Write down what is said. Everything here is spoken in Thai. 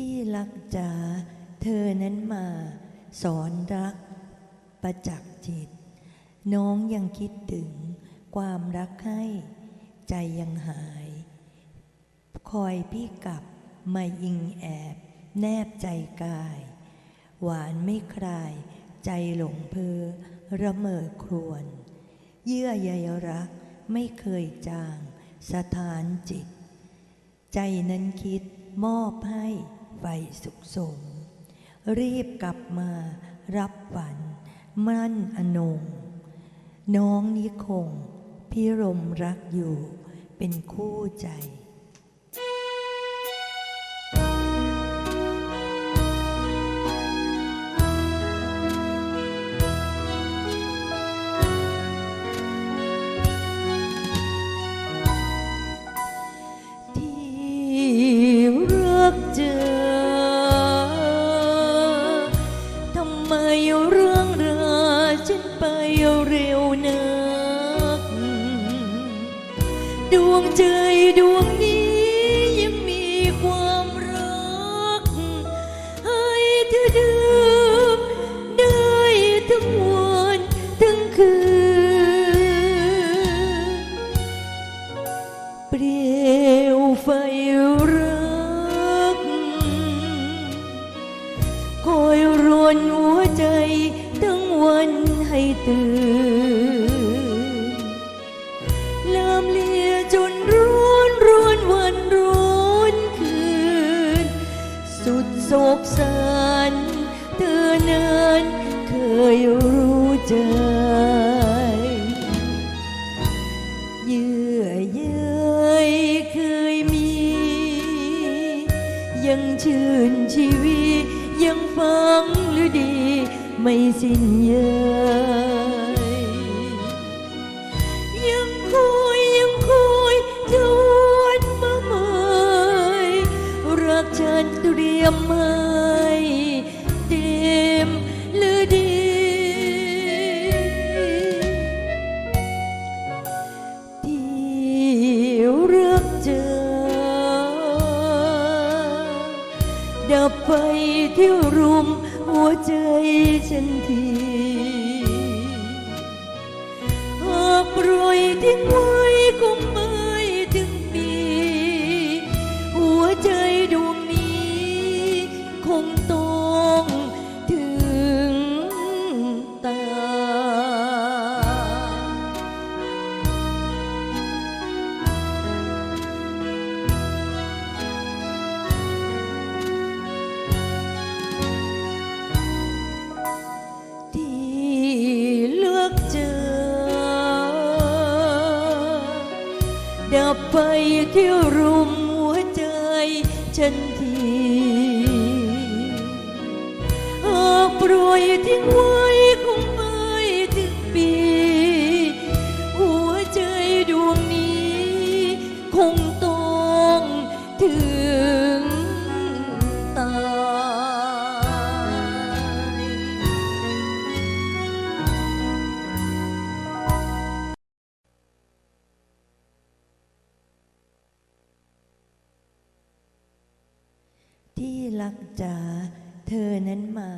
ที่รักจ๋าเธอนั้นมา สอนรัก ประจักษ์จิต น้องยังคิดถึงความรักให้ ใจยังหาย คอยพี่กลับมายิงแอบ แนบใจกาย หวานไม่คลาย ใจหลงเพอระเมอครวน เยื่อใยรักไม่เคยจาง สถานจิต ใจนั้นคิดมอบให้ ไฟสุขสม รีบกลับมารับฝัน มั่นอนง น้องนิคง พิรมรักอยู่เป็นคู่ใจ นักดวงใจดวงนี้ยังมีความรัก ให้เธอดื่มได้ทั้งวันทั้งคืน เปลวไฟรัก คอยรวนหัวใจทั้งวันให้ตื่น สุขสันเธอนั้นเคยรู้ใจเยื่อเย้ยเคยมี ยังชื่นชีวียังฟังหรือดี ไม่สิ้นเยื่อับไปที่รุมหัวใจฉันทีหากปล่อยทิ้งไว้ ที่รุมหัวใจฉันทีหากปล่อยทิ้งไว้คงไม่ถึงปี หัวใจดวงนี้คงต้องถือ รักจ๋าเธอนั้นมา